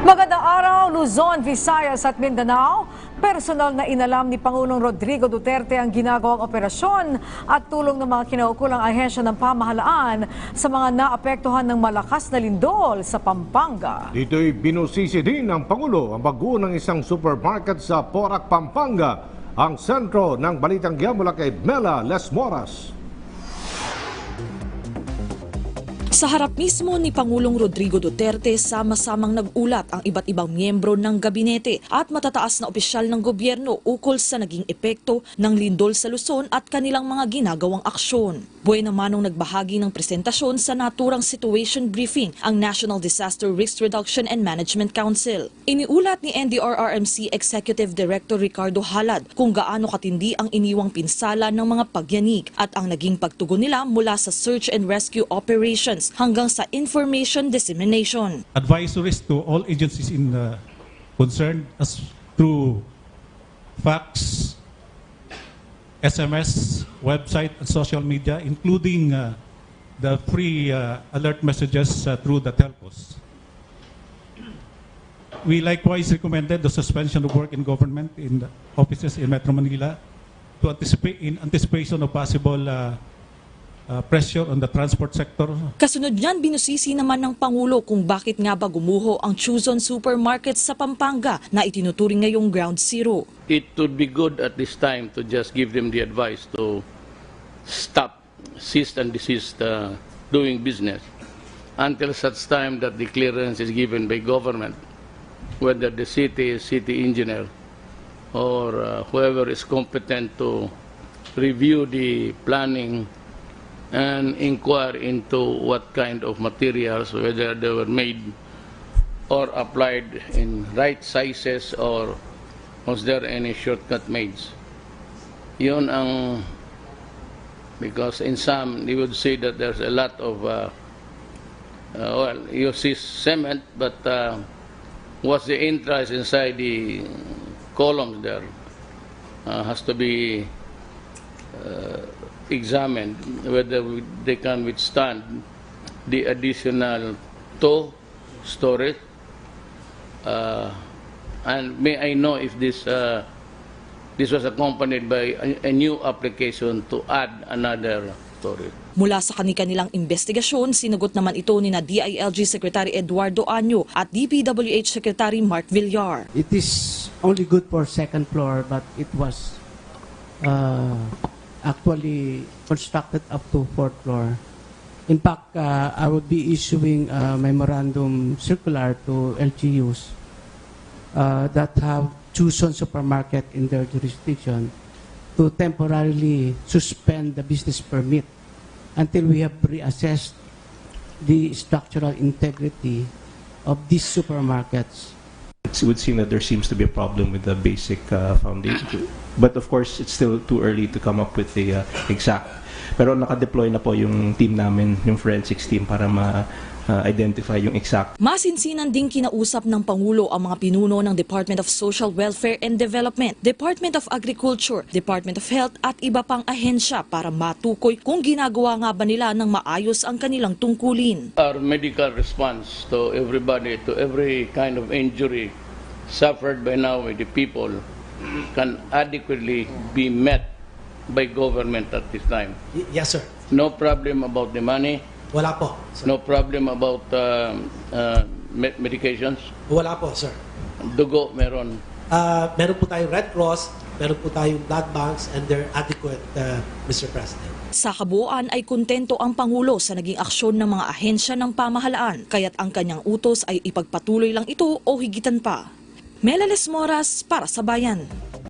Magandang araw, Luzon, Visayas at Mindanao. Personal na inalam ni Pangulong Rodrigo Duterte ang ginagawang operasyon at tulong ng mga kinaukulang ahensya ng pamahalaan sa mga naapektuhan ng malakas na lindol sa Pampanga. Dito'y binusisi din ng Pangulo ang bago ng isang supermarket sa Porac, Pampanga, ang sentro ng Balitang Giyan mula kay Mela Les Moras. Sa harap mismo ni Pangulong Rodrigo Duterte, sama-samang nag-ulat ang iba't ibang miyembro ng gabinete at matataas na opisyal ng gobyerno ukol sa naging epekto ng lindol sa Luzon at kanilang mga ginagawang aksyon. Buhay naman nung nagbahagi ng presentasyon sa naturang situation briefing ang National Disaster Risk Reduction and Management Council. Iniulat ni NDRRMC Executive Director Ricardo Halad kung gaano katindi ang iniwang pinsala ng mga pagyanig at ang naging pagtugon nila mula sa search and rescue operations hanggang sa information dissemination. advisories to all agencies in uh, concerned as through fax, SMS, website, and social media, including uh, the free uh, alert messages through the telcos. We likewise recommended the suspension of work in government in the offices in Metro Manila to anticipate in anticipation of possible uh, pressure on the transport sector Kasunod niyan, binusisi naman ng Pangulo kung bakit nga ba gumuho ang Chuzon Supermarket sa Pampanga na itinuturing ngayong ground zero. it would be good at this time to just give them the advice to stop, cease and desist uh, doing business until such time that the clearance is given by government, whether the city is city engineer or uh, whoever is competent to review the planning and inquire into what kind of materials, whether they were made or applied in right sizes or was there any shortcut made? Yun ang because in some you would say that there's a lot of uh, uh, well you see cement but uh, what's the interest inside the columns there uh, has to be uh, examined whether they can withstand the additional toe storage uh, and may I know if this uh, this was accompanied by a, a new application to add another storage? Mula sa kanilang investigasyon, sinagot naman ito ni na DILG Secretary Eduardo Anyo at DPWH Secretary Mark Villar. It is only good for second floor, but it was uh, actually constructed up to fourth floor. In fact, uh, I would be issuing a memorandum circular to LGUs uh, that have chosen supermarket in their jurisdiction to temporarily suspend the business permit until we have reassessed the structural integrity of these supermarkets. It would seem that there seems to be a problem with the basic uh, foundation. But of course, it's still too early to come up with the uh, exact. Pero naka-deploy na po yung team namin, yung forensics team, para ma-identify yung exact Masinsinan ding kinausap ng Pangulo ang mga pinuno ng Department of Social Welfare and Development, Department of Agriculture, Department of Health at iba pang ahensya para matukoy kung ginagawa nga ba nila ng maayos ang kanilang tungkulin. Our medical response to everybody, to every kind of injury suffered by now by the people can adequately be met by government at this time. Y- Yes, sir. No problem about the money, Wala po. Sir. no problem about uh, uh, me- medications. Wala po, sir. Dugo meron. Ah, meron po tayong Red Cross, meron po tayong blood banks, and they're adequate, uh, Mr. President. Sa kabuuan ay kontento ang Pangulo sa naging aksyon ng mga ahensya ng pamahalaan, kaya't ang kanyang utos ay ipagpatuloy lang ito o higitan pa. Melales Moras para sa Bayan.